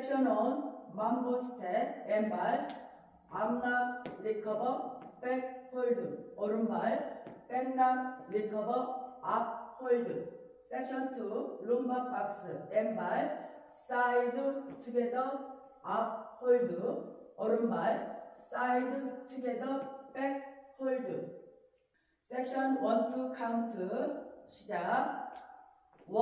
섹션은 mambo step 왼발 앞납 리커버 백 홀드 오른발 백납 리커버 앞 홀드 섹션 2 룸바 박스 왼발 사이드 투게더 앞 홀드 오른발 사이드 투게더 백 홀드 섹션 1 2 카운트 시작 1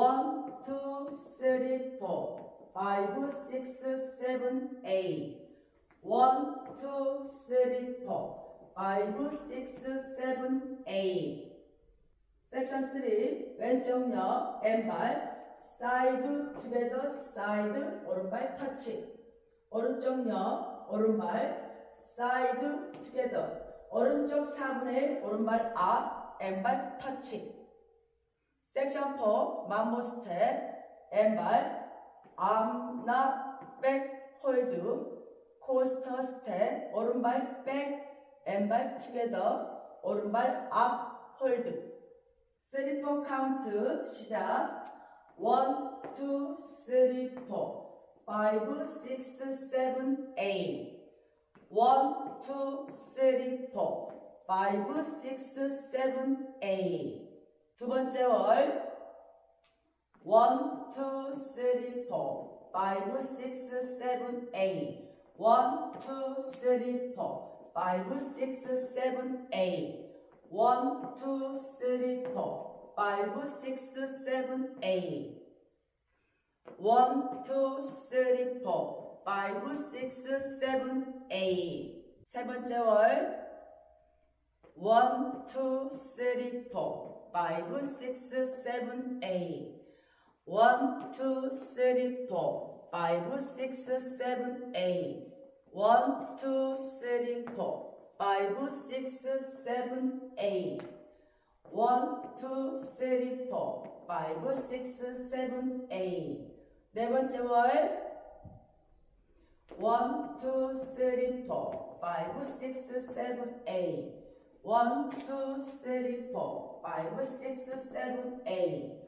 2 3 4 5 6 7 8 1 2 3 4 5 6 7 8 섹션 3 왼쪽 옆 왼발 사이드 투게더 사이드 오른발 터치. 오른쪽 옆 오른발 사이드 투게더 오른쪽 4분의 1 오른발 앞 왼발 터치. 섹션 4 만보 스텝 왼발 앞나 백 홀드 코스터 스텝 오른발 백 왼발 투게더 오른발 앞 홀드. 3, 4 카운트 시작. 1, 2, 3, 4 5, 6, 7, 8 1, 2, 3, 4 5, 6, 7, 8두 번째 월 1, 2, 3, 4 5, 6, 7, 8 1, 2, 3, 4 5, 6, 7, 8 1, 2, 3, 4 5, 6, 7, 8 1, 2, 3, 4 5, 6, 7, 8 세 번째 월. 1, 2, 3, 4 5, 6, 7, 8 1, 2, 3, 4 5, 6, 7, 8 1, 2, 3, 4 5, 6, 7, 8 1, 2, 3, 4 5, 6, 7, 8네 번째 월. 1, 2, 3, 4 5, 6, 7, 8 1, 2, 3, 4 5, 6, 7, 8